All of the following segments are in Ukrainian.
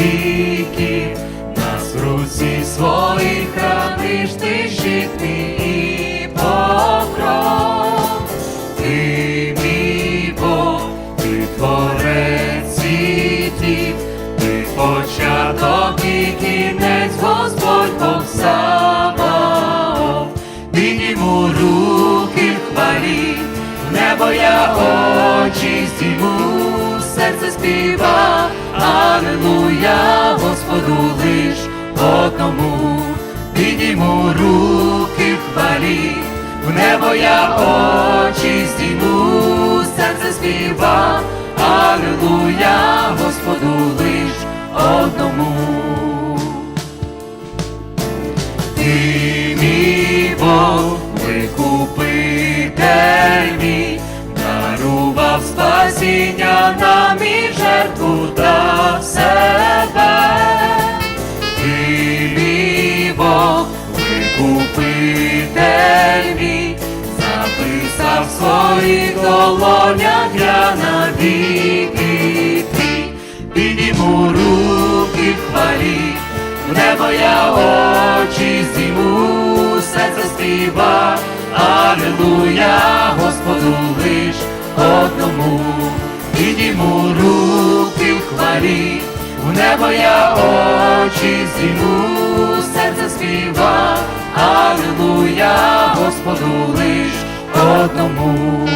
Віків, нас в руці своїх храниш, ти щит і покров. Ти мій Бог, ти творець світів, ти початок і кінець, Господь Бог Саваоф. Підніму руки в хвалі, в небо я очі здійму, серце співа, Аллилуйя, Господу лиш одному. Підніму руки хвалі, в небо я очі здійму, серце співа, Аллилуйя, Господу лиш одному. Ти мій Бог, викупитель мій, дарував спасіння викупитель мій, записав в своїх долонях я навіки твій, підніму руки хвалі, в небо я очі здійму, серце співа, Аллилуйя, Господу лиш одному, підніму руки хвалі, в небо я очі здійму, серце співа, Аллилуйя, Господу лиш одному.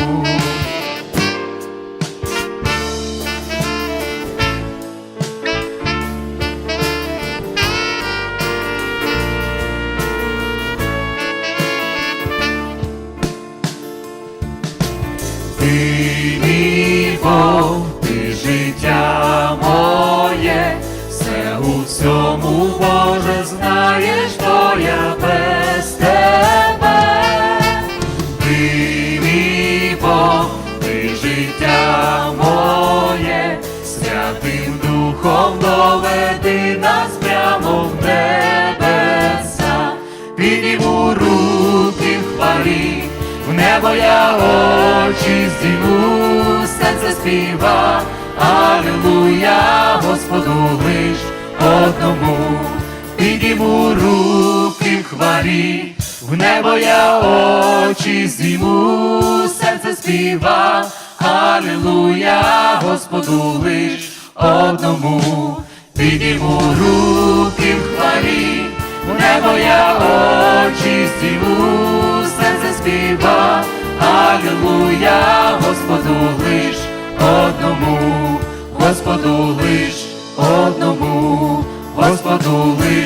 Духом доведи нас прямо в небеса, підніму руки в хвалі, в небо я очі здійму, серце співа, Аллилуйя, Господу лиш одному, підніму руки хвалі, в небо я очі здійму, серце співа, Аллилуйя, Господу лиш одному, підійму руки в хвалі, в небо я очі здійму, серце співа, Аллилуйя, Господу лиш одному, Господу лиш одному, Господу лиш.